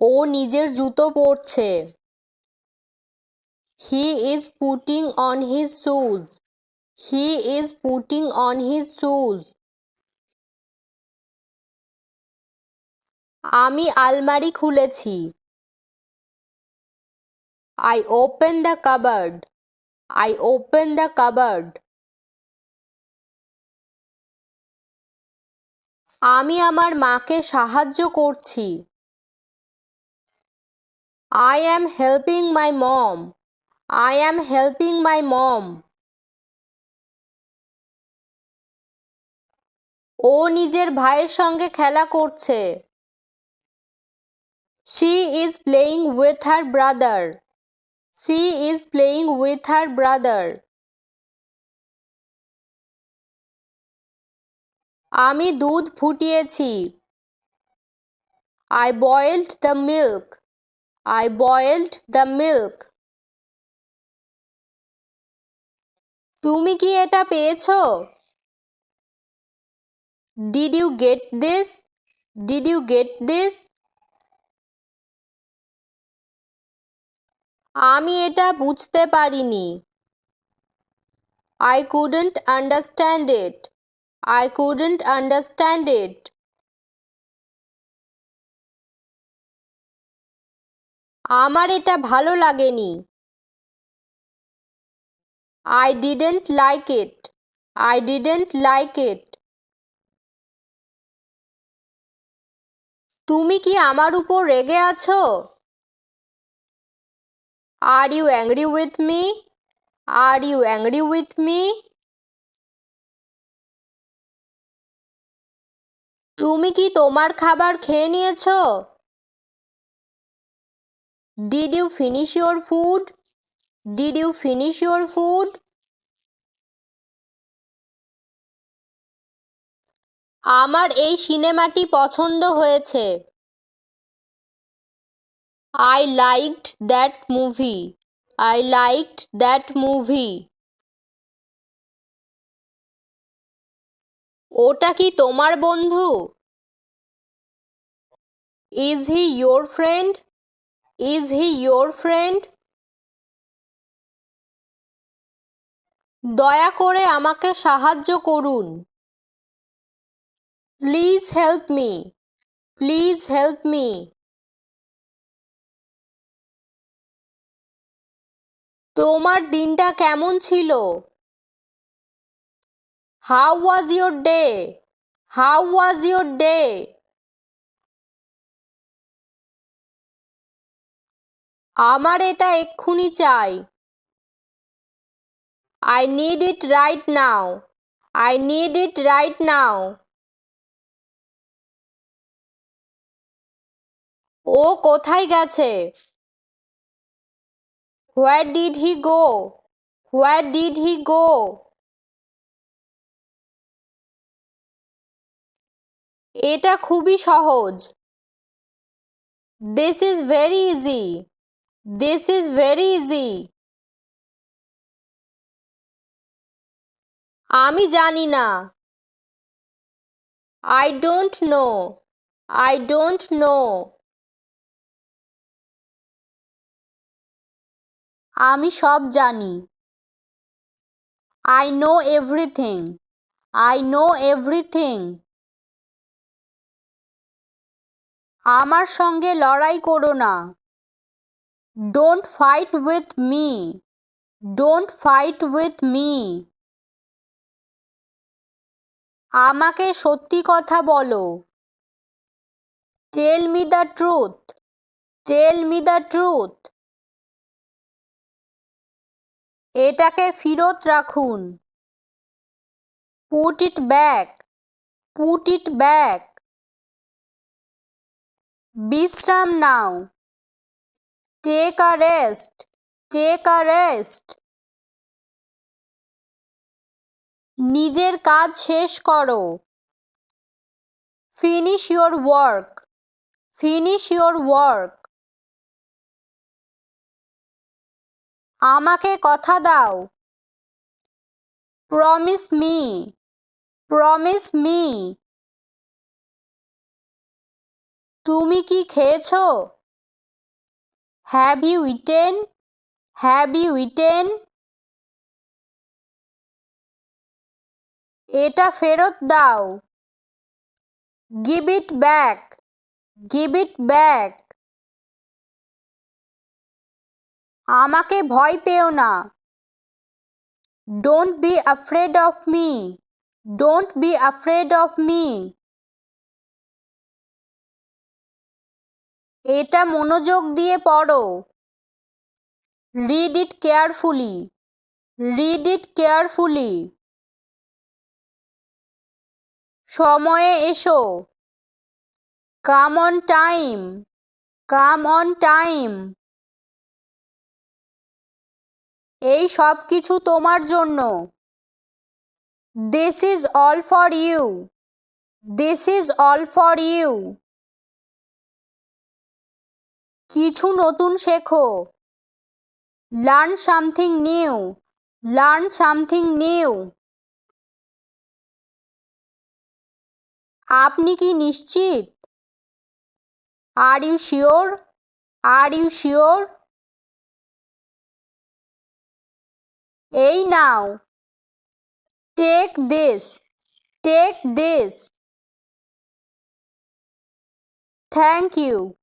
ও নিজের জুতো পরছে। He is putting on his shoes he is putting on his shoes আমি আলমারি খুলেছি। I open the cupboard I open the cupboard আমি আমার মাকে সাহায্য করছি। I am helping my mom I am helping my mom ও নিজের ভাইয়ের সঙ্গে খেলা করছে। She is playing with her brother she is playing with her brother আমি দুধ ফুটিয়েছি। I boiled the milk I boiled the milk তুমি কি এটা পেয়েছ? Did you get this did you get this আমি এটা বুঝতে পারিনি। I couldn't understand it I couldn't understand it আমার এটা ভালো লাগেনি। I didn't like it I didn't like it তুমি কি আমার উপর রেগে আছো? Are you angry with me are you angry with me তুমি কি তোমার খাবার খেয়ে নিয়েছো? Did you finish your food did you finish your food আমার এই সিনেমাটি পছন্দ হয়েছে। I liked that movie I liked that movie ওটা কি তোমার বন্ধু? Is he your friend is he your friend দয়া করে আমাকে সাহায্য করুন। Please help me please help me তোমার দিনটা কেমন ছিল? How was your day how was your day আমার এটা এক্ষুনি চাই। I need it right now I need it right now ও কোথায় গেছে? Where did he go where did he go এটা খুবই সহজ। This is very easy this is very easy আমি জানি না। I don't know I don't know আমি সব জানি। I know everything I know everything আমার সঙ্গে লড়াই করো না। Don't fight with me don't fight with me আমাকে সত্যি কথা বলো। Tell me the truth tell me the truth এটাকে ফিরত রাখুন। Put it back put it back বিশ্রাম নাও। Take a rest take a rest নিজের কাজ শেষ করো। Finish your work finish your work আমাকে কথা দাও। প্রমিস মি প্রমিস মি তুমি কি খেয়েছো? Have you eaten have you eaten এটা ফেরত দাও। Give it back give it back আমাকে ভয় পেও না। Don't be afraid of me don't be afraid of me এটা মনোযোগ দিয়ে পড়ো। Read it carefully read it carefully সময়ে এসো। Come on time come on time এই সব কিছু তোমার জন্য। This is all for you this is all for you কিছু নতুন শেখো। Learn something new learn something new আপনি কি নিশ্চিত? Are you sure are you sure এই নাও। Take this take this thank you